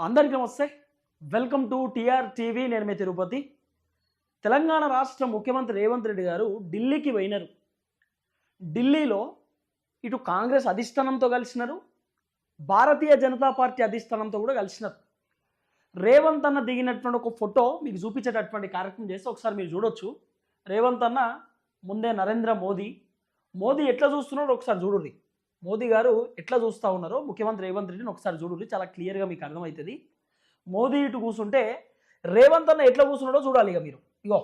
అందరికీ నమస్తే. Welcome to TR TV. నేను మీ తిరుపతి. తెలంగాణ రాష్ట్ర ముఖ్యమంత్రి రేవంత్ రెడ్డి గారు ఢిల్లీకి పోయినారు. ఢిల్లీలో ఇటు కాంగ్రెస్ అధిష్టానంతో కలిసినారు. భారతీయ జనతా పార్టీ అధిష్టానంతో కూడా కలిసినారు. రేవంత్ అన్న దిగినటువంటి ఒక ఫోటో మీకు చూపించేటటువంటి కార్యక్రమం చేస్తే ఒకసారి మీరు చూడొచ్చు. రేవంత్ అన్న ముందే నరేంద్ర మోదీ. మోదీ ఎట్లా చూస్తున్నారో ఒకసారి చూడండి మోదీ గారు ఎట్లా చూస్తూ ఉన్నారో ముఖ్యమంత్రి రేవంత్ రెడ్డిని ఒకసారి చూడండి చాలా క్లియర్గా మీకు అర్థమవుతుంది. మోదీ ఇటు కూర్చుంటే రేవంత్ అన్న ఎట్లా కూర్చున్నాడో చూడాలి ఇక మీరు. ఇగో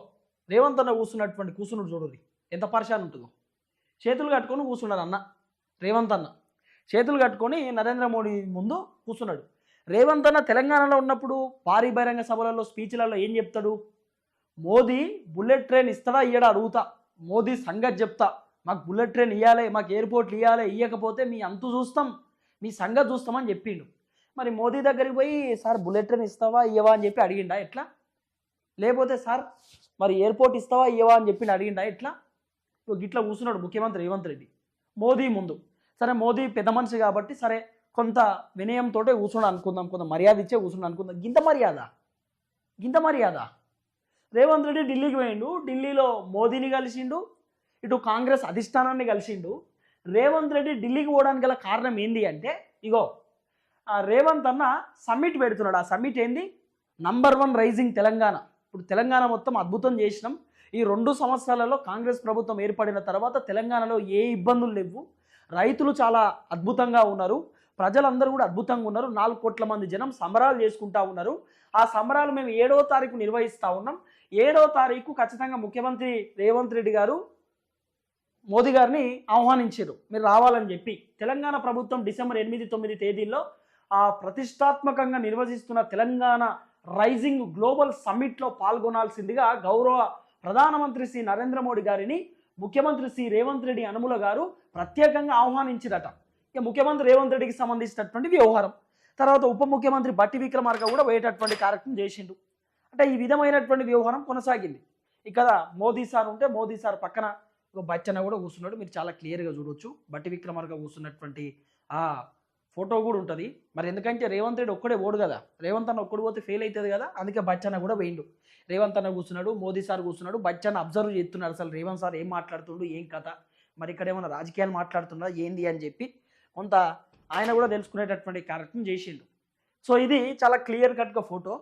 రేవంత్ అన్న కూర్చున్నటువంటి కూర్చున్నాడు చూడండి ఎంత పరిశాన్ ఉంటుందో. చేతులు కట్టుకొని కూర్చున్నాడు అన్న రేవంత్ అన్న. చేతులు కట్టుకొని నరేంద్ర మోడీ ముందు కూర్చున్నాడు. రేవంత్ అన్న తెలంగాణలో ఉన్నప్పుడు భారీ బహిరంగ సభలలో స్పీచ్లలో ఏం చెప్తాడు? మోదీ బుల్లెట్ ట్రైన్ ఇస్తాడా ఇయ్యడా అడుగుతా. మోదీ సంగతి చెప్తా. మాకు బుల్లెట్ ట్రైన్ ఇవ్వాలి మాకు ఎయిర్పోర్ట్లు ఇవ్వాలి ఇవ్వకపోతే మీ అంతు చూస్తాం మీ సంగతి చూస్తామని చెప్పిండు. మరి మోదీ దగ్గరికి పోయి సార్ బుల్లెట్ ట్రైన్ ఇస్తావా ఇవ్వవా అని చెప్పి అడిగిండా ఎట్లా? లేకపోతే సార్ మరి ఎయిర్పోర్ట్ ఇస్తావా ఇవ్వవా అని చెప్పి అడిగిండా ఎట్లా? ఇప్పుడు గిట్లా కూర్చున్నాడు ముఖ్యమంత్రి రేవంత్ రెడ్డి. మోదీ ముందు. సరే మోదీ పెద్ద మనిషి కాబట్టి సరే కొంత వినయంతో కూర్చున్నాడు అనుకుందాం కొంత మర్యాద ఇచ్చే కూర్చున్నాడు అనుకుందాం. గింత మర్యాద? గింత మర్యాద? రేవంత్ రెడ్డి ఢిల్లీకి పోయిండు ఢిల్లీలో మోదీని కలిసిండు ఇటు కాంగ్రెస్ అధిష్టానాన్ని కలిసిండు. రేవంత్ రెడ్డి ఢిల్లీకి పోవడానికి గల కారణం ఏంది అంటే ఇగో రేవంత్ అన్న సమ్మిట్ పెడుతున్నాడు. ఆ సమ్మిట్ ఏంది? Number one rising Telangana. ఇప్పుడు తెలంగాణ మొత్తం అద్భుతం చేసినాం. ఈ రెండు సంవత్సరాలలో కాంగ్రెస్ ప్రభుత్వం ఏర్పడిన తర్వాత తెలంగాణలో ఏ ఇబ్బందులు లేవు. రైతులు చాలా అద్భుతంగా ఉన్నారు. ప్రజలందరూ కూడా అద్భుతంగా ఉన్నారు. నాలుగు కోట్ల మంది జనం సంబరాలు చేసుకుంటా ఉన్నారు. ఆ సంబరాలు మేము ఏడవ తారీఖు నిర్వహిస్తూ ఉన్నాం. ఏడో తారీఖు ఖచ్చితంగా ముఖ్యమంత్రి రేవంత్ రెడ్డి గారు మోదీ గారిని ఆహ్వానించారు. మీరు రావాలని చెప్పి. తెలంగాణ ప్రభుత్వం డిసెంబర్ ఎనిమిది తొమ్మిది తేదీల్లో ఆ ప్రతిష్టాత్మకంగా నిర్వహిస్తున్న తెలంగాణ రైజింగ్ గ్లోబల్ సమ్మిట్లో పాల్గొనాల్సిందిగా గౌరవ ప్రధానమంత్రి శ్రీ నరేంద్ర మోడీ గారిని ముఖ్యమంత్రి శ్రీ రేవంత్ రెడ్డి అనుముల గారు ప్రత్యేకంగా ఆహ్వానించిరట. ఇక ముఖ్యమంత్రి రేవంత్ రెడ్డికి సంబంధించినటువంటి వ్యవహారం. తర్వాత ఉప ముఖ్యమంత్రి బట్టి విక్రమార్క కూడా పోయేటటువంటి కార్యక్రమం చేసిండు. అంటే ఈ విధమైనటువంటి వ్యవహారం కొనసాగింది. ఇక్కడ మోదీ సార్ ఉంటే మోదీ సార్ పక్కన ఒక బచ్చన్న కూడా కూర్చున్నాడు. మీరు చాలా క్లియర్గా చూడొచ్చు. బట్టి విక్రమార్క కూర్చున్నటువంటి ఆ ఫోటో కూడా ఉంటుంది. మరి ఎందుకంటే రేవంత్ రెడ్డి ఒక్కడే ఓడు కదా. రేవంత్ అన్న ఒక్కడు పోతే ఫెయిల్ అవుతుంది కదా. అందుకే బచ్చన్న కూడా పోయిండు. రేవంత్ అన్న కూర్చున్నాడు మోదీ సార్ కూర్చున్నాడు. బచ్చన్న అబ్జర్వ్ చేస్తున్నాడు అసలు. రేవంత్ సార్ ఏం మాట్లాడుతుండు ఏం కథ? మరి ఇక్కడ ఏమైనా రాజకీయాలు మాట్లాడుతున్నా ఏంది అని చెప్పి కొంత ఆయన కూడా తెలుసుకునేటటువంటి కార్యక్రమం చేసిండు. సో ఇది చాలా క్లియర్ కట్గా ఫోటో.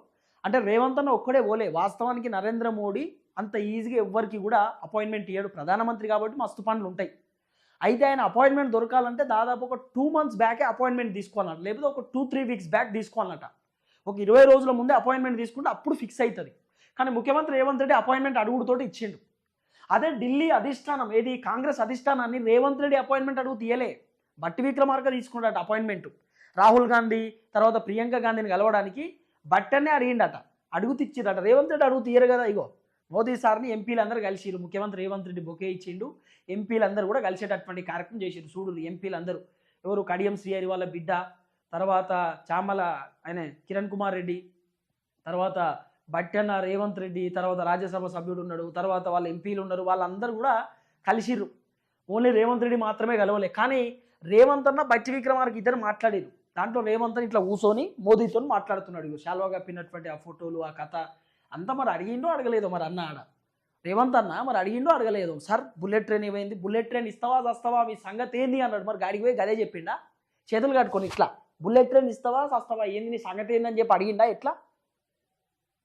అంటే రేవంత్ అన్న ఒక్కడే పోలే. వాస్తవానికి నరేంద్ర మోడీ అంత ఈజీగా ఎవ్వరికి కూడా అపాయింట్మెంట్ ఇయ్యాడు ప్రధానమంత్రి కాబట్టి మస్తు పనులు ఉంటాయి. అయితే ఆయన అపాయింట్మెంట్ దొరకాలంటే దాదాపు ఒక టూ మంత్స్ బ్యాకే అపాయింట్మెంట్ తీసుకోవాలన్నట లేకపోతే ఒక టూ త్రీ వీక్స్ బ్యాక్ తీసుకోవాలన్నట ఒక ఇరవై రోజుల ముందే అపాయింట్మెంట్ తీసుకుంటే అప్పుడు ఫిక్స్ అవుతుంది కానీ ముఖ్యమంత్రి రేవంత్ రెడ్డి అపాయింట్మెంట్ అడుగుడుతోటి ఇచ్చిండు. అదే ఢిల్లీ అధిష్టానం ఏది కాంగ్రెస్ అధిష్టానాన్ని రేవంత్ రెడ్డి అపాయింట్మెంట్ అడుగు తీయలే. బట్టి విక్రమార్క తీసుకున్నాడట అపాయింట్మెంట్. రాహుల్ గాంధీ తర్వాత ప్రియాంక గాంధీని కలవడానికి బట్టనే అడిగిండట. అడుగు తెచ్చిరట రేవంత్ రెడ్డి అడుగు తీయరు కదా ఇగో. మోదీ సార్ని ఎంపీలందరూ కలిసిరు ముఖ్యమంత్రి రేవంత్ రెడ్డి బొకే ఇచ్చిండు. ఎంపీలందరూ కూడా కలిసేటటువంటి కార్యక్రమం చేసిరు చూడు ఎంపీలందరూ. ఎవరు కడియం శ్రీహరి వాళ్ళ బిడ్డ తర్వాత చామల ఆయన కిరణ్ కుమార్ రెడ్డి తర్వాత బట్టన్న రేవంత్ రెడ్డి తర్వాత రాజ్యసభ సభ్యుడు ఉన్నాడు తర్వాత వాళ్ళ ఎంపీలు ఉన్నారు. వాళ్ళందరూ కూడా కలిసిర్రు. ఓన్లీ రేవంత్ రెడ్డి మాత్రమే కలవలే. కానీ రేవంత్ అన్న బట్టి విక్రమార్కి ఇద్దరు మాట్లాడారు దాంట్లో రేవంత్ ఇట్లా కూర్చొని మోదీతో మాట్లాడుతున్నాడు. ఇగో శాల్వా కప్పినటువంటి ఆ ఫోటోలు ఆ కథ అంత మరి అడిగిండో అడగలేదో మరి అన్న ఆడ. రేవంత్ అన్న మరి అడిగిండో అడగలేదు. సార్ బుల్లెట్ ట్రైన్ ఏమైంది? బుల్లెట్ ట్రైన్ ఇస్తావా వస్తావా మీ సంగతి ఏంది అన్నాడు. మరి గాడికి పోయి గదే చెప్పిండా? చేతులు కట్టుకొని ఇట్లా. బుల్లెట్ ట్రైన్ ఇస్తావా వస్తావా ఏంది నీ సంగతి ఏందని చెప్పి అడిగిండా? ఎట్లా?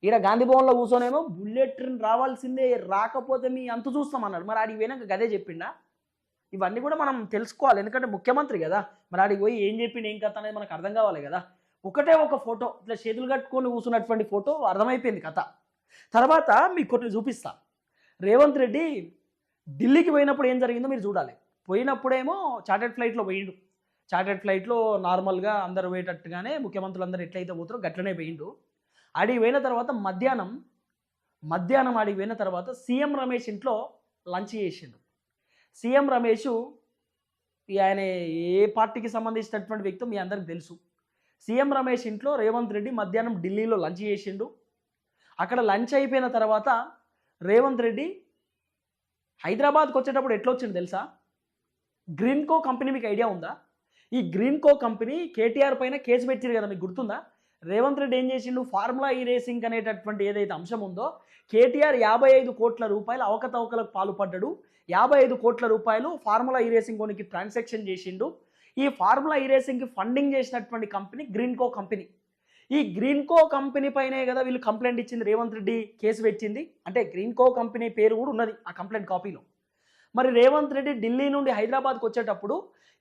ఈడ గాంధీ భవన్లో కూర్చొనేమో బుల్లెట్ ట్రైన్ రావాల్సిందే రాకపోతే మీ అంత చూస్తామన్నాడు మరి ఆడికి పోయినాక గదే చెప్పిండా? ఇవన్నీ కూడా మనం తెలుసుకోవాలి. ఎందుకంటే ముఖ్యమంత్రి కదా. మరి ఆడికి పోయి ఏం చెప్పిండు ఏం కథ అనేది మనకు అర్థం కావాలి కదా. ఒకటే ఒక ఫోటో ఇట్లా చేతులు కట్టుకొని కూర్చున్నటువంటి ఫోటో అర్థమైపోయింది కథ. తర్వాత మీకు కొన్ని చూపిస్తా. రేవంత్ రెడ్డి ఢిల్లీకి పోయినప్పుడు ఏం జరిగిందో మీరు చూడాలి. పోయినప్పుడేమో చార్టెడ్ ఫ్లైట్లో పోయిండు. చార్టెడ్ ఫ్లైట్లో నార్మల్గా అందరు పోయేటట్టుగానే ముఖ్యమంత్రులందరూ ఎట్లయితే పోతారో గట్లనే పోయిండు. ఆడికి పోయిన తర్వాత మధ్యాహ్నం మధ్యాహ్నం ఆడికి పోయిన తర్వాత సీఎం రమేష్ ఇంట్లో లంచ్ చేసిండు. సీఎం రమేష్ ఆయన ఏ పార్టీకి సంబంధించినటువంటి వ్యక్తి మీ అందరికి తెలుసు. సీఎం రమేష్ ఇంట్లో రేవంత్ రెడ్డి మధ్యాహ్నం ఢిల్లీలో లంచ్ చేసిండు. అక్కడ లంచ్ అయిపోయిన తర్వాత రేవంత్ రెడ్డి హైదరాబాద్కి వచ్చేటప్పుడు ఎట్లా వచ్చిండు తెలుసా? గ్రీన్కో కంపెనీ మీకు ఐడియా ఉందా? ఈ గ్రీన్కో కంపెనీ కేటీఆర్ పైన కేసు పెట్టారు కదా మీకు గుర్తుందా? రేవంత్ రెడ్డి ఏం చేసిండు? ఫార్ములా ఈ రేసింగ్ అనేటటువంటి ఏదైతే అంశం ఉందో కేటీఆర్ యాభై ఐదు కోట్ల రూపాయలు అవకతవకలకు పాల్పడ్డాడు. యాభై ఐదు కోట్ల రూపాయలు ఫార్ములా ఈ రేసింగ్ కొనికి ట్రాన్సాక్షన్ చేసిండు. ఈ ఫార్ములా ఈ రేసింగ్కి ఫండింగ్ చేసినటువంటి కంపెనీ గ్రీన్కో కంపెనీ. ఈ గ్రీన్కో కంపెనీ పైనే కదా వీళ్ళు కంప్లైంట్ ఇచ్చింది రేవంత్ రెడ్డి కేసు పెట్టింది. అంటే గ్రీన్కో కంపెనీ పేరు కూడా ఉన్నది ఆ కంప్లైంట్ కాపీలో. మరి రేవంత్ రెడ్డి ఢిల్లీ నుండి హైదరాబాద్కి వచ్చేటప్పుడు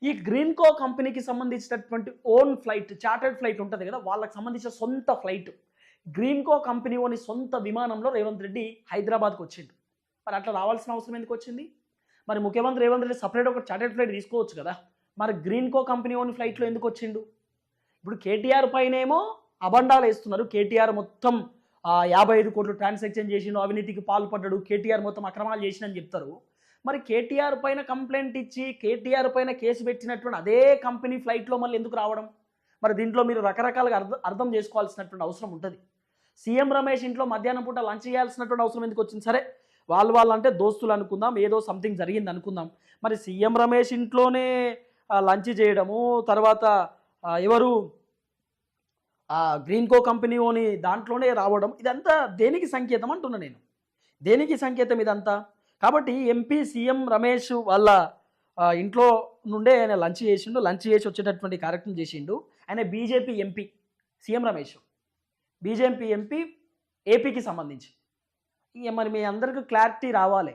ఈ గ్రీన్కో కంపెనీకి సంబంధించినటువంటి ఓన్ ఫ్లైట్ చార్టర్డ్ ఫ్లైట్ ఉంటుంది కదా వాళ్ళకి సంబంధించిన సొంత ఫ్లైట్. గ్రీన్కో కంపెనీ ఓని సొంత విమానంలో రేవంత్ రెడ్డి హైదరాబాద్కి వచ్చిండు. మరి అట్లా రావాల్సిన అవసరం ఎందుకు వచ్చింది? మరి ముఖ్యమంత్రి రేవంత్ రెడ్డి సపరేట్ ఒక చార్టర్డ్ ఫ్లైట్ తీసుకోవచ్చు కదా. మరి గ్రీన్కో కంపెనీ ఓన్ ఫ్లైట్లో ఎందుకు వచ్చిండు? ఇప్పుడు కేటీఆర్ పైనేమో అబండాలు వేస్తున్నారు. కేటీఆర్ మొత్తం యాభై ఐదు కోట్లు ట్రాన్సాక్షన్ చేసిండు అవినీతికి పాల్పడ్డాడు కేటీఆర్ మొత్తం అక్రమాలు చేసిండని చెప్తారు. మరి కేటీఆర్ పైన కంప్లైంట్ ఇచ్చి కేటీఆర్ పైన కేసు పెట్టినటువంటి అదే కంపెనీ ఫ్లైట్లో మళ్ళీ ఎందుకు రావడం? మరి దీంట్లో మీరు రకరకాలుగా అర్థం అర్థం చేసుకోవాల్సినటువంటి అవసరం ఉంటుంది. సీఎం రమేష్ ఇంట్లో మధ్యాహ్నం పూట లంచ్ చేయాల్సినటువంటి అవసరం ఎందుకు వచ్చింది? సరే వాళ్ళు వాళ్ళంటే దోస్తులు అనుకుందాం ఏదో సంథింగ్ జరిగింది అనుకుందాం. మరి సీఎం రమేష్ ఇంట్లోనే లంచ్ చేయడము. తర్వాత ఎవరు ఆ గ్రీన్కో కంపెనీ ఓని దాంట్లోనే రావడం. ఇదంతా దేనికి సంకేతం అంటున్నా నేను. దేనికి సంకేతం ఇదంతా? కాబట్టి ఎంపీ సీఎం రమేష్ వాళ్ళ ఇంట్లో నుండే ఆయన లంచ్ చేసిండు. లంచ్ చేసి వచ్చేటటువంటి కార్యక్రమం చేసిండు. ఆయన BJP MP CM Ramesh. BJP MP ఏపీకి సంబంధించి. ఇక మరి మీ అందరికీ క్లారిటీ రావాలి.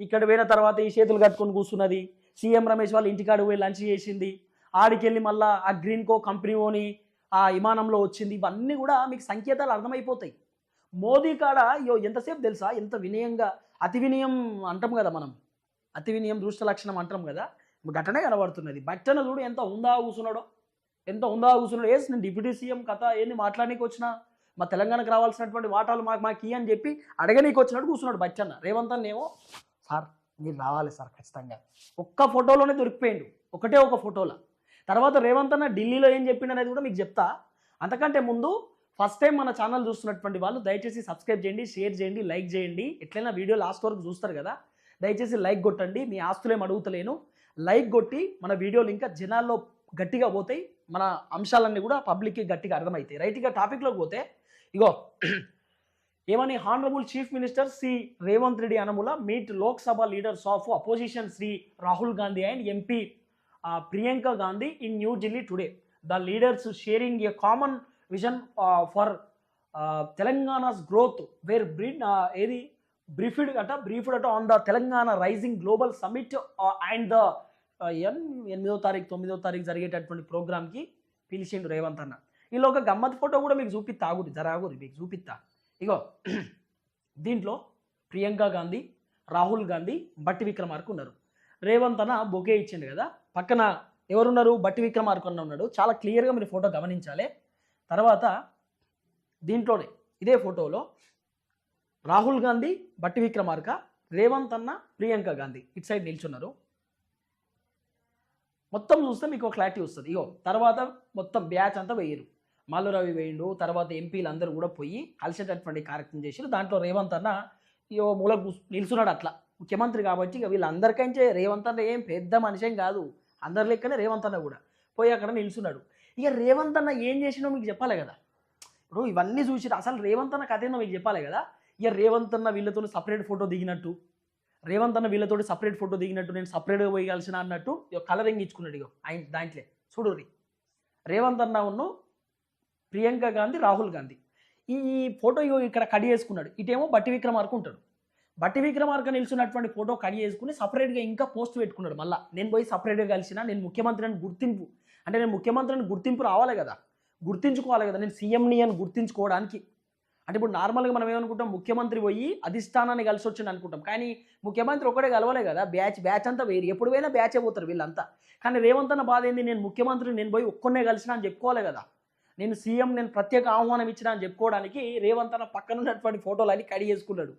ఇక్కడ పోయిన తర్వాత ఈ చేతులు కట్టుకొని కూర్చున్నది. సీఎం రమేష్ వాళ్ళ ఇంటికాడ పోయి లంచ్ చేసింది. ఆడికెళ్ళి మళ్ళా ఆ గ్రీన్కో కంపెనీ ఓని ఆ విమానంలో వచ్చింది. ఇవన్నీ కూడా మీకు సంకేతాలు అర్థమైపోతాయి. మోదీ కాడ యో ఎంతసేపు తెలుసా? ఎంత వినయంగా అతి వినయం అంటాం కదా మనం. అతి వినయం దృష్ట లక్షణం అంటాం కదా. గట్టనే కనబడుతున్నది. బట్టన చూడు ఎంత ఉందా కూర్చున్నాడో ఎంత ఉందా కూర్చున్నాడు ఏస్ నేను డిప్యూటీ సీఎం కథ ఏంది మాట్లాడానికి వచ్చినా? మా తెలంగాణకు రావాల్సినటువంటి వాటాలు మాకు మాకు అని చెప్పి అడగనీకి వచ్చినట్టు కూర్చున్నాడు బచ్చన్న రేవంత్ అన్నేమో సార్ మీరు రావాలి సార్ ఖచ్చితంగా. ఒక్క ఫోటోలోనే దొరికిపోయిండు. ఒకటే ఒక ఫోటోలో. తర్వాత రేవంత్ అన్న ఢిల్లీలో ఏం చెప్పిండు అనేది కూడా మీకు చెప్తా. అంతకంటే ముందు ఫస్ట్ టైం మన ఛానల్ చూస్తున్నటువంటి వాళ్ళు దయచేసి సబ్స్క్రైబ్ చేయండి షేర్ చేయండి లైక్ చేయండి. ఎట్లయినా వీడియో లాస్ట్ వరకు చూస్తారు కదా. దయచేసి లైక్ కొట్టండి. మీ ఆస్తులేం అడుగుతలేను. లైక్ కొట్టి మన వీడియోలు ఇంకా జనాల్లో గట్టిగా పోతాయి. మన అంశాలన్నీ కూడా పబ్లిక్కి గట్టిగా అర్థమవుతాయి. రైట్గా టాపిక్లోకి పోతే ఇగో ఏమని? Honourable chief minister Shri Revanth Reddy Anumula meet Lok Sabha leaders of opposition Shri Rahul Gandhi and MP Priyanka Gandhi in New Delhi today the leaders sharing a common vision for Telangana's growth were brief ఏది? Briefed అట briefed అట on the Telangana rising global summit and the ఎన్ ఎనిమిదో తారీఖు తొమ్మిదో తారీఖు జరిగేటటువంటి ప్రోగ్రామ్కి పిలిచిండు రేవంత్ అన్న. వీళ్ళు ఒక గమ్మత్ ఫోటో కూడా మీకు చూపిస్తా ఆగురి జరాగురి మీకు చూపిస్తా ఇగో దీంట్లో ప్రియాంక గాంధీ రాహుల్ గాంధీ బట్టి విక్రమార్క ఉన్నారు. రేవంత్ అన్న బొకే ఇచ్చిండు కదా పక్కన ఎవరున్నారు? బట్టి విక్రమార్క అన్న ఉన్నాడు. చాలా క్లియర్గా మీరు ఫోటో గమనించాలి. తర్వాత దీంట్లోనే ఇదే ఫోటోలో రాహుల్ గాంధీ బట్టి విక్రమార్క రేవంత్ అన్న ప్రియాంక గాంధీ ఇటు సైడ్ నిల్చున్నారు. మొత్తం చూస్తే మీకు క్లారిటీ వస్తుంది. ఇగో తర్వాత మొత్తం బ్యాచ్ అంతా వేయరు. మల్లురవి వేయండు తర్వాత ఎంపీలు అందరూ కూడా పోయి కలిసేటటువంటి కార్యక్రమం చేసారు దాంట్లో రేవంత్ అన్న మూల నిలుచున్నాడు నిల్చున్నాడు అట్లా. ముఖ్యమంత్రి కాబట్టి ఇక వీళ్ళందరికంటే రేవంత్ అన్న ఏం పెద్ద మనిషి ఏం కాదు. అందరి లెక్కనే రేవంత్ అన్న కూడా పోయి అక్కడ నిలుచున్నాడు ఇక రేవంత్ అన్న ఏం చేసినో మీకు చెప్పాలి కదా. ఇప్పుడు ఇవన్నీ చూసి అసలు రేవంత్ అన్న కథ ఏందో మీకు చెప్పాలి కదా. ఇక రేవంత్ అన్న వీళ్ళతో సపరేట్ ఫోటో దిగినట్టు రేవంత్ అన్న వీళ్ళతోటి సపరేట్ ఫోటో దిగినట్టు నేను సపరేట్గా పోయగలిసిన అన్నట్టు కలరింగ్ ఇచ్చుకున్నాడు ఇక ఆయన దాంట్లో. చూడు రేవంత్ అన్న ఉన్ను ప్రియాంక గాంధీ రాహుల్ గాంధీ. ఈ ఫోటో ఇగో ఇక్కడ కడి చేసుకున్నాడు. ఇటేమో బట్టి విక్రమార్క ఉంటాడు. బట్టి విక్రమార్క నిల్చున్నటువంటి ఫోటో కడి చేసుకుని సపరేట్గా ఇంకా పోస్ట్ పెట్టుకున్నాడు మళ్ళీ. నేను పోయి సపరేట్గా కలిసిన నేను ముఖ్యమంత్రిని గుర్తింపు అంటే నేను ముఖ్యమంత్రిని గుర్తింపు రావాలి కదా. గుర్తించుకోవాలి కదా. నేను సీఎంని అని గుర్తించుకోవడానికి. అంటే ఇప్పుడు నార్మల్గా మనం ఏమనుకుంటాం? ముఖ్యమంత్రి పోయి అధిష్టానాన్ని కలిసి వచ్చింది అనుకుంటాం. కానీ ముఖ్యమంత్రి ఒకటే కలవలే కదా. బ్యాచ్ బ్యాచ్ అంతా వేరు. ఎప్పుడు పోయినా బ్యాచ్ అయిపోతారు వీళ్ళంతా. కానీ రేవంత్ అన్న బాధ ఏంది? నేను ముఖ్యమంత్రి నేను పోయి ఒక్కనే కలిసిన అని చెప్పుకోవాలి కదా. నేను సీఎం నేను ప్రత్యేక ఆహ్వానం ఇచ్చిన అని చెప్పుకోవడానికి రేవంత్ అన్న పక్కన ఉన్నటువంటి ఫోటోలు అన్ని కడి చేసుకున్నాడు.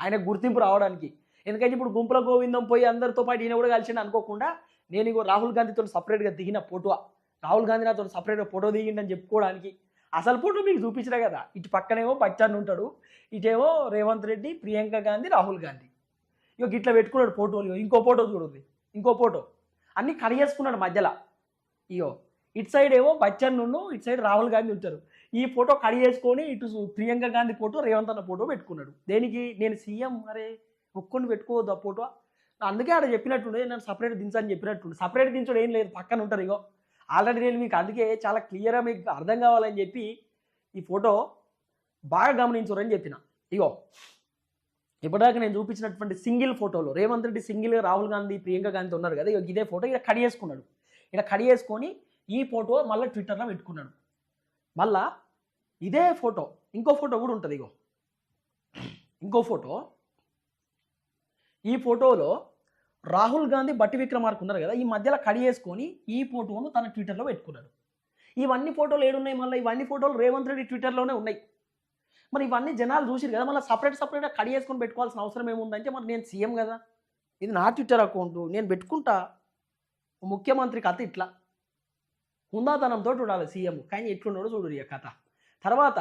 ఆయన గుర్తింపు రావడానికి. ఎందుకంటే ఇప్పుడు గుంపుల గోవిందం పోయి అందరితో పాటు ఈయన కూడా కలిసిండు అనుకోకుండా నేను ఇగో రాహుల్ గాంధీతో సపరేట్గా దిగిన ఫోటో రాహుల్ గాంధీ నాతో సపరేట్గా ఫోటో దిగిండని చెప్పుకోవడానికి. అసలు ఫోటో మీకు చూపించిన కదా? ఇటు పక్కనేమో బచ్చాన్ ఉంటాడు ఇటేమో రేవంత్ రెడ్డి ప్రియాంక గాంధీ రాహుల్ గాంధీ. ఇక ఇట్లా పెట్టుకున్నాడు ఫోటోలు. ఇంకో ఫోటో చూడండి ఇంకో ఫోటో. అన్నీ కడిగేసుకున్నాడు మధ్యలో. ఇగో ఇటు సైడ్ ఏమో బచ్చన్ నుండు ఇటు సైడ్ రాహుల్ గాంధీ ఉంటారు. ఈ ఫోటో కడి చేసుకొని ఇటు ప్రియాంక గాంధీ ఫోటో రేవంత్ అన్న ఫోటో పెట్టుకున్నాడు. దేనికి? నేను సీఎం అరే ఒక్కొని పెట్టుకోవద్దు ఆ ఫోటో. అందుకే ఆడ చెప్పినట్టుండే నేను సపరేట్ దించని చెప్పినట్టుండే. సపరేట్ దించడం ఏం లేదు పక్కన ఉంటారు ఇగో. ఆల్రెడీ నేను మీకు అందుకే చాలా క్లియర్గా మీకు అర్థం కావాలని చెప్పి ఈ ఫోటో బాగా గమనించరని చెప్పిన. ఇగో. ఇప్పటిదాకా నేను చూపించినటువంటి సింగిల్ ఫోటోలో రేవంత్ రెడ్డి సింగిల్ రాహుల్ గాంధీ ప్రియాంక గాంధీ ఉన్నారు కదా ఇగో ఇదే ఫోటో ఇలా కడి చేసుకున్నాడు. ఇలా కడిగేసుకొని ఈ ఫోటో మళ్ళీ ట్విట్టర్లో పెట్టుకున్నాడు. మళ్ళా ఇదే ఫోటో ఇంకో ఫోటో కూడా ఉంటుంది ఇగో. ఇంకో ఫోటో. ఈ ఫోటోలో రాహుల్ గాంధీ బట్టి విక్రమార్క్ ఉన్నారు కదా ఈ మధ్యలో కడి చేసుకొని ఈ ఫోటోను తన ట్విట్టర్లో పెట్టుకున్నాడు. ఇవన్నీ ఫోటోలు ఏడున్నాయి మళ్ళీ? ఇవన్నీ ఫోటోలు రేవంత్ రెడ్డి ట్విట్టర్లోనే ఉన్నాయి. మరి ఇవన్నీ జనాలు చూసిరు కదా మళ్ళీ సపరేట్ సపరేట్గా కడి చేసుకొని పెట్టుకోవాల్సిన అవసరం ఏముందంటే మరి నేను సీఎం కదా. ఇది నా ట్విట్టర్ అకౌంట్ నేను పెట్టుకుంటా. ముఖ్యమంత్రి కథ ఇట్లా. హుందాతనంతో ఉండాలి సీఎం. కానీ ఎట్లున్నాడో చూడు ఇక కథ. తర్వాత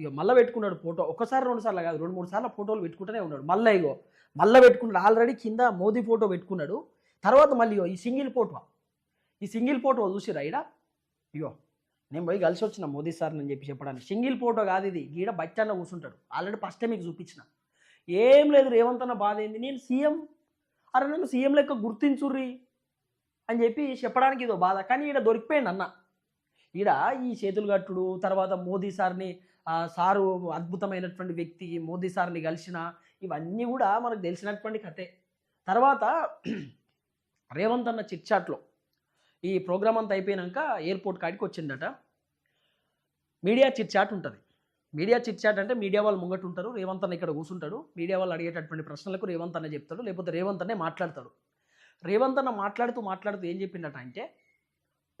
ఇక మళ్ళీ పెట్టుకున్నాడు ఫోటో. ఒకసారి రెండు సార్లు కాదు రెండు మూడు సార్లు ఫోటోలు పెట్టుకుంటూనే ఉన్నాడు. మళ్ళీ ఇగో మళ్ళీ పెట్టుకున్నాడు. ఆల్రెడీ కింద మోదీ ఫోటో పెట్టుకున్నాడు. తర్వాత మళ్ళీ ఇగో ఈ సింగిల్ ఫోటో. ఈ సింగిల్ ఫోటో చూసిరా ఈడ? ఇగో నేను పోయి కలిసి వచ్చిన మోదీ సార్ అని చెప్పి చెప్పడానికి. సింగిల్ ఫోటో కాదు ఇది. గీడ బచ్చన్న కూర్చుంటాడు. ఆల్రెడీ ఫస్టే మీకు చూపించిన. ఏం లేదు రేవంత్ అన్న బాధ ఏంది? నేను సీఎం. అరే నన్ను సీఎం లెక్క గుర్తించుర్రీ. అని చెప్పి చెప్పడానికి ఇదో బాధ. కానీ ఈడ దొరికిపోయింది అన్న. ఈడ ఈ చేతులు కట్టుడు తర్వాత మోదీ సార్ని సారు అద్భుతమైనటువంటి వ్యక్తి మోదీ సార్ని కలిసిన ఇవన్నీ కూడా మనకు తెలిసినటువంటి కథే. తర్వాత రేవంత్ అన్న చిట్ చాట్లో ఈ ప్రోగ్రామ్ అంతా అయిపోయినాక ఎయిర్పోర్ట్ కాడికి వచ్చిందట. మీడియా చిట్చాట్ ఉంటుంది. మీడియా చిట్ చాట్ అంటే మీడియా వాళ్ళు ముంగట ఉంటారు రేవంత్ అన్న ఇక్కడ కూర్చుంటాడు మీడియా వాళ్ళు అడిగేటటువంటి ప్రశ్నలకు రేవంత్ అన్న చెప్తాడు లేకపోతే రేవంత్ అన్నే మాట్లాడతాడు. రేవంత్ అన్న మాట్లాడుతూ మాట్లాడుతూ ఏం చెప్పిండట అంటే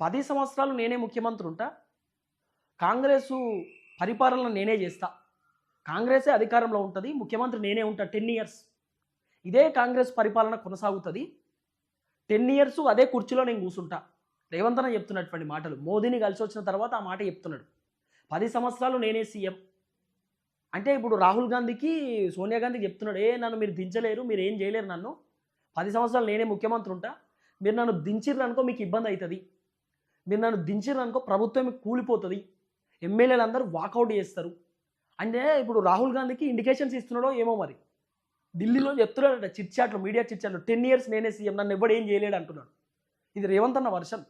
పది సంవత్సరాలు నేనే ముఖ్యమంత్రి ఉంటా కాంగ్రెస్ పరిపాలన నేనే చేస్తా కాంగ్రెసే అధికారంలో ఉంటుంది ముఖ్యమంత్రి నేనే ఉంటా టెన్ ఇయర్స్. ఇదే కాంగ్రెస్ పరిపాలన కొనసాగుతుంది టెన్ ఇయర్స్ అదే కుర్చీలో నేను కూర్చుంటా రేవంత్ అన్న చెప్తున్నటువంటి మాటలు మోదీని కలిసి వచ్చిన తర్వాత ఆ మాట చెప్తున్నాడు. పది సంవత్సరాలు నేనే సీఎం. అంటే ఇప్పుడు రాహుల్ గాంధీకి సోనియా గాంధీకి చెప్తున్నాడు ఏ నన్ను మీరు దించలేరు మీరు ఏం చేయలేరు నన్ను. పది సంవత్సరాలు నేనే ముఖ్యమంత్రి ఉంటా మీరు నన్ను దించిర్రనుకో మీకు ఇబ్బంది అవుతుంది మీరు నన్ను దించిర్రనుకో ప్రభుత్వం మీకు కూలిపోతుంది. ఎమ్మెల్యేలు అందరూ వాకౌట్ చేస్తారు. అంటే ఇప్పుడు రాహుల్ గాంధీకి ఇండికేషన్స్ ఇస్తున్నాడో ఏమో మరి. ఢిల్లీలో చెప్తున్నాడట చిట్చాట్లు మీడియా చిట్చాట్లు. టెన్ ఇయర్స్ నేనే సీఎం నన్ను ఎవడు ఏం చేయలేడు అంటున్నాడు. ఇది రేవంత్ అన్న వర్షన్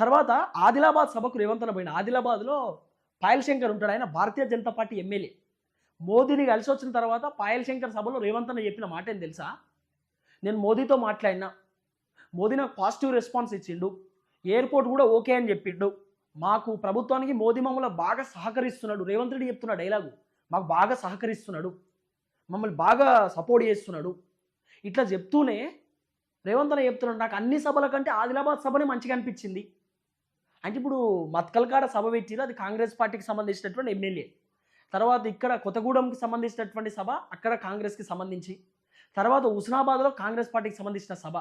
తర్వాత ఆదిలాబాద్ సభకు రేవంత్ అన్న పోయిన ఆదిలాబాద్లో పాయల్ శంకర్ ఉంటాడు ఆయన భారతీయ జనతా పార్టీ ఎమ్మెల్యే. మోదీని కలిసి వచ్చిన తర్వాత పాయల్ శంకర్ సభలో రేవంత్ అన్న చెప్పిన మాట ఏం తెలుసా? నేను మోదీతో మాట్లాడినా. మోదీ నాకు పాజిటివ్ రెస్పాన్స్ ఇచ్చిండు. ఎయిర్పోర్ట్ కూడా ఓకే అని చెప్పిండు. మాకు ప్రభుత్వానికి మోదీ మమ్మల్ని బాగా సహకరిస్తున్నాడు. రేవంత్ రెడ్డి చెప్తున్న డైలాగు. మాకు బాగా సహకరిస్తున్నాడు. మమ్మల్ని బాగా సపోర్ట్ చేస్తున్నాడు. ఇట్లా చెప్తూనే రేవంత్ అన్న చెప్తున్నాడు. నాకు అన్ని సభల కంటే ఆదిలాబాద్ సభనే మంచిగా అనిపించింది. అంటే ఇప్పుడు మత్కల్కాడ సభ పెట్టిరు. అది కాంగ్రెస్ పార్టీకి సంబంధించినటువంటి ఎమ్మెల్యే. తర్వాత ఇక్కడ కొత్తగూడెంకి సంబంధించినటువంటి సభ అక్కడ కాంగ్రెస్కి సంబంధించి. తర్వాత హుస్నాబాద్లో కాంగ్రెస్ పార్టీకి సంబంధించిన సభ.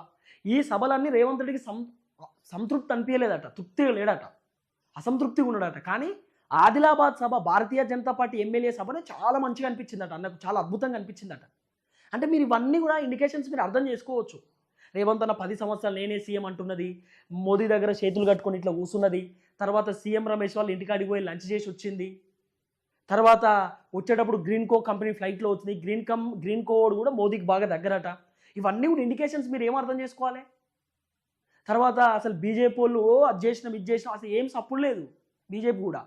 ఈ సభలన్నీ రేవంత్ రెడ్డికి సం సంతృప్తి అనిపించలేదట తృప్తిగా లేడట అసంతృప్తిగా ఉన్నాడట కానీ ఆదిలాబాద్ సభ భారతీయ జనతా పార్టీ ఎమ్మెల్యే సభనే చాలా మంచిగా అనిపించిందట అన్నకు చాలా అద్భుతంగా అనిపించిందట. అంటే మీరు ఇవన్నీ కూడా ఇండికేషన్స్ మీరు అర్థం చేసుకోవచ్చు. రేవంత్ అన్న పది సంవత్సరాలు నేనే సీఎం అంటున్నది మోదీ దగ్గర చేతులు కట్టుకొని ఇట్లా కూసున్నది తర్వాత సీఎం రమేష్ వాళ్ళు ఇంటికాడికి పోయి లంచ్ చేసి వచ్చింది తర్వాత వచ్చేటప్పుడు గ్రీన్ కో కంపెనీ ఫ్లైట్లో వచ్చింది. గ్రీన్ కమ్ గ్రీన్ కోడ్ కూడా మోదీకి బాగా దగ్గరట. ఇవన్నీ కూడా ఇండికేషన్స్ మీరు ఏం అర్థం చేసుకోవాలి? తర్వాత అసలు బీజేపీ వాళ్ళు అది చేసినాం ఇది చేసినాం అసలు ఏం సప్పుడు లేదు బీజేపీ కూడా.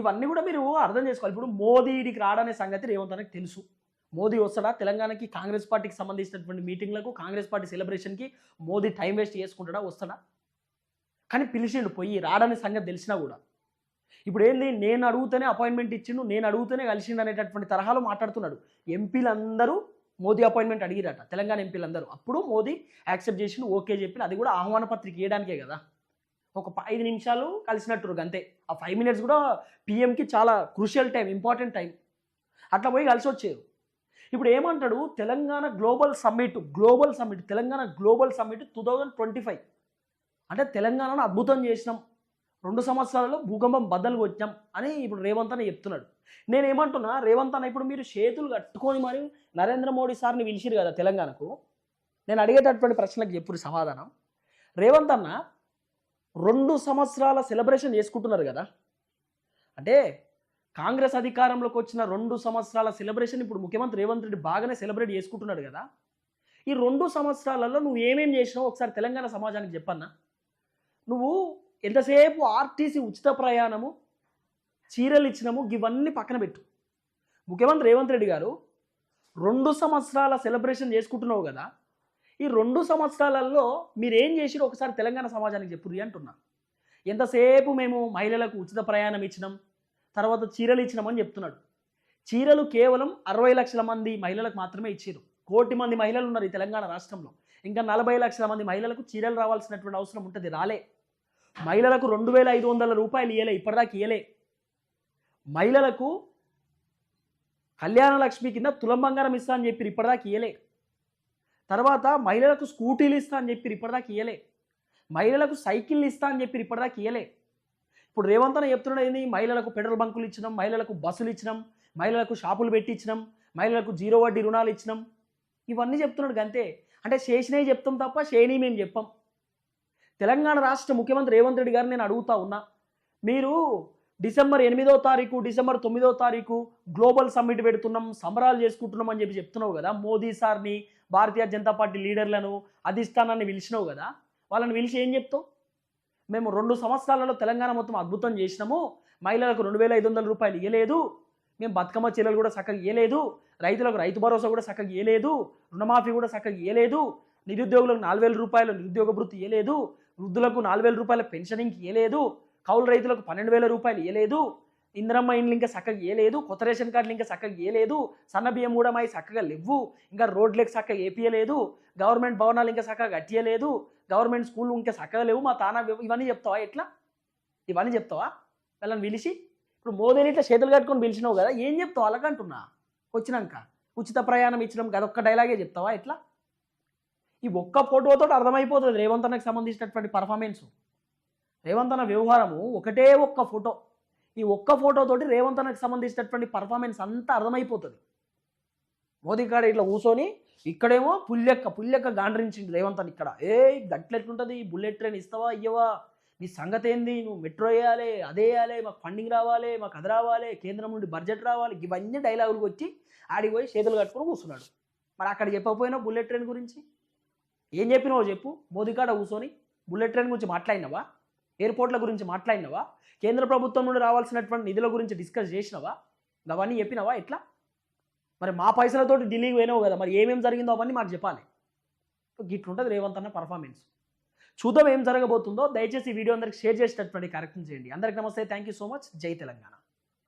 ఇవన్నీ కూడా మీరు అర్థం చేసుకోవాలి. ఇప్పుడు మోదీడికి రాడనే సంగతి రేవంత్ అనేది తెలుసు. మోదీ వస్తాడా? తెలంగాణకి కాంగ్రెస్ పార్టీకి సంబంధించినటువంటి మీటింగ్లకు కాంగ్రెస్ పార్టీ సెలబ్రేషన్కి మోదీ టైం వేస్ట్ చేసుకుంటాడా వస్తాడా? కానీ పిలిచిండు పోయి రాడనే సంగతి తెలిసినా కూడా. ఇప్పుడు ఏంది నేను అడుగుతూనే అపాయింట్మెంట్ ఇచ్చిండు నేను అడుగుతూనే కలిసిండు అనేటటువంటి తరహాలో మాట్లాడుతున్నాడు. ఎంపీలందరూ మోదీ అపాయింట్మెంట్ అడిగిరట తెలంగాణ ఎంపీలందరూ. అప్పుడు మోదీ యాక్సెప్ట్ చేసిండు ఓకే చెప్పి అది కూడా ఆహ్వాన పత్రిక ఇవ్వడానికే కదా. ఒక ప- ఐదు నిమిషాలు కలిసినట్టు అంతే. ఆ ఫైవ్ మినిట్స్ కూడా పిఎంకి చాలా క్రూషియల్ టైం ఇంపార్టెంట్ టైం. అట్లా పోయి కలిసి వచ్చారు. ఇప్పుడు ఏమంటాడు Telangana global summit global summit Telangana global summit two thousand twenty five. అంటే తెలంగాణను అద్భుతం చేసినాం. రెండు సంవత్సరాలలో భూకంపం బద్దలు కొట్టాం అని ఇప్పుడు రేవంత్ అని చెప్తున్నాడు. నేను ఏమంటున్నా రేవంత్ అన్న ఇప్పుడు మీరు చేతులు కట్టుకొని మరి నరేంద్ర మోడీ సార్ని పిలిచిరు కదా తెలంగాణకు. నేను అడిగేటటువంటి ప్రశ్నలకు చెప్పుడు సమాధానం. రేవంత్ అన్న రెండు సంవత్సరాల సెలబ్రేషన్ చేసుకుంటున్నారు కదా. అంటే కాంగ్రెస్ అధికారంలోకి వచ్చిన రెండు సంవత్సరాల సెలబ్రేషన్ ఇప్పుడు ముఖ్యమంత్రి రేవంత్ రెడ్డి బాగానే సెలబ్రేట్ చేసుకుంటున్నాడు కదా. ఈ రెండు సంవత్సరాలలో నువ్వు ఏమేం చేసినావు ఒకసారి తెలంగాణ సమాజానికి చెప్పన్నా. నువ్వు ఎంతసేపు ఆర్టీసీ ఉచిత ప్రయాణము చీరలు ఇచ్చినము ఇవన్నీ పక్కన పెట్టు. ముఖ్యమంత్రి రేవంత్ రెడ్డి గారు రెండు సంవత్సరాల సెలబ్రేషన్ చేసుకుంటున్నావు కదా ఈ రెండు సంవత్సరాలలో మీరేం చేసిరో ఒకసారి తెలంగాణ సమాజానికి చెప్పుర్రి అంటున్నా. ఎంతసేపు మేము మహిళలకు ఉచిత ప్రయాణం ఇచ్చినాం తర్వాత చీరలు ఇచ్చినామని చెప్తున్నాడు. చీరలు కేవలం అరవై లక్షల మంది మహిళలకు మాత్రమే ఇచ్చారు కోటి మంది మహిళలు ఉన్నారు ఈ తెలంగాణ రాష్ట్రంలో. ఇంకా నలభై లక్షల మంది మహిళలకు చీరలు రావాల్సినటువంటి అవసరం ఉంటుంది రాలే. మహిళలకు రెండు వేల ఐదు వందల రూపాయలు ఇయ్యలే ఇప్పటిదాకా ఇయ్యలే. మహిళలకు కళ్యాణ లక్ష్మి కింద తులం బంగారం ఇస్తా అని చెప్పి ఇప్పటిదాకా ఇయ్యలే. తర్వాత మహిళలకు స్కూటీలు ఇస్తా అని చెప్పి ఇప్పటిదాకా ఇయ్యలే. మహిళలకు సైకిల్ ఇస్తా అని చెప్పి ఇప్పటిదాకా ఇయ్యలే. ఇప్పుడు రేవంత్ అన్న చెప్తున్నాడు ఏంది? మహిళలకు పెట్రోల్ బంకులు ఇచ్చినాం మహిళలకు బస్సులు ఇచ్చినాం మహిళలకు షాపులు పెట్టి మహిళలకు జీరో వడ్డీ రుణాలు ఇచ్చినాం. ఇవన్నీ చెప్తున్నాడు అంతే అంటే చేసినవి చెప్తాం తప్ప చేయని మేము చెప్పాం. తెలంగాణ రాష్ట్ర ముఖ్యమంత్రి రేవంత్ రెడ్డి గారిని నేను అడుగుతా ఉన్నా. మీరు డిసెంబర్ ఎనిమిదో తారీఖు డిసెంబర్ తొమ్మిదో తారీఖు గ్లోబల్ సమ్మిట్ పెడుతున్నాం సంబరాలు చేసుకుంటున్నాం అని చెప్పి చెప్తున్నావు కదా. మోదీ సార్ని భారతీయ జనతా పార్టీ లీడర్లను అధిష్టానాన్ని పిలిచినావు కదా. వాళ్ళని పిలిచి ఏం చెప్తావు? మేము రెండు సంవత్సరాలలో తెలంగాణ మొత్తం అద్భుతం చేసినాము. మహిళలకు రెండు వేల ఐదు వందల రూపాయలు ఇవ్వలేదు మేము బతుకమ్మ చీరలు కూడా చక్కగా ఇవ్వలేదు రైతులకు రైతు భరోసా కూడా చక్కగా ఇవ్వలేదు రుణమాఫీ కూడా చక్కగా ఇవ్వలేదు నిరుద్యోగులకు నాలుగు వేల రూపాయలు నిరుద్యోగ భృతి ఇవ్వలేదు వృద్ధులకు నాలుగు వేల రూపాయల పెన్షనింగ్కి ఇవ్వలేదు కౌలు రైతులకు పన్నెండు వేల రూపాయలు ఇవ్వలేదు ఇంద్రమ్మ ఇండ్లు ఇంకా చక్కగా ఇవ్వలేదు కొత్త రేషన్ కార్డులు ఇంకా చక్కగా ఇవ్వలేదు సన్న బియ్యం కూడా మాయి చక్కగా లేవు ఇంకా రోడ్లకు చక్కగా ఏపీయలేదు గవర్నమెంట్ భవనాలు ఇంకా చక్కగా కట్టియలేదు గవర్నమెంట్ స్కూళ్ళు ఇంకా చక్కగా లేవు మా తానా ఇవన్నీ చెప్తావా ఎట్లా? ఇవన్నీ చెప్తావా? వాళ్ళని పిలిచి? ఇప్పుడు మోదీని ఇట్లా చేతులు కట్టుకొని పిలిచినావు కదా ఏం చెప్తావు అలాగంటున్నా వచ్చినాక ఉచిత ప్రయాణం ఇచ్చినాం కదా ఒక్క డైలాగే చెప్తావా ఎట్లా? ఈ ఒక్క ఫోటోతో అర్థమైపోతుంది. రేవంత్ అన్నకి సంబంధించినటువంటి పర్ఫార్మెన్స్ రేవంత్ అన్న వ్యవహారము ఒకటే ఒక్క ఫోటో ఈ ఒక్క ఫోటోతోటి రేవంత్ అన్నకి సంబంధించినటువంటి పర్ఫార్మెన్స్ అంతా అర్థమైపోతుంది. మోదీ కాడ ఇట్లా కూర్చొని ఇక్కడేమో పుల్లెక్క పుల్లెక్క గాండ్రించింది రేవంత్ అని ఇక్కడ. ఏ గట్లెట్లుంటుంది బుల్లెట్ ట్రైన్ ఇస్తావా ఇయ్యవా? నీ సంగతి ఏంది? నువ్వు మెట్రో వేయాలి అదే వేయాలి మాకు ఫండింగ్ రావాలి మాకు అది రావాలి కేంద్రం నుండి బడ్జెట్ రావాలి ఇవన్నీ డైలాగులకు వచ్చి ఆడికి పోయి చేతులు కట్టుకొని కూర్చున్నాడు. మరి అక్కడ చెప్పకపోయినా బుల్లెట్ ట్రైన్ గురించి? ఏం చెప్పినావో చెప్పు. మోదీ కాడ కూర్చొని బుల్లెట్ ట్రైన్ గురించి మాట్లాడినవా? ఎయిర్పోర్ట్ల గురించి మాట్లాడినవా? కేంద్ర ప్రభుత్వం నుండి రావాల్సినటువంటి నిధుల గురించి డిస్కస్ చేసినవా? అవన్నీ చెప్పినవా? ఎట్లా? మరి మా పైసలతోటి ఢిల్లీకి పోయినావు కదా మరి ఏమేమి జరిగిందో అవన్నీ మాకు చెప్పాలి. గిట్లుంటుంది రేవంత్ అన్న పర్ఫార్మెన్స్ చూద్దాం ఏం జరగబోతుందో. దయచేసి వీడియో అందరికి షేర్ చేసేటటువంటి కార్యక్రమం చేయండి. అందరికి నమస్తే. థ్యాంక్ యూ సో మచ్ జై తెలంగాణ.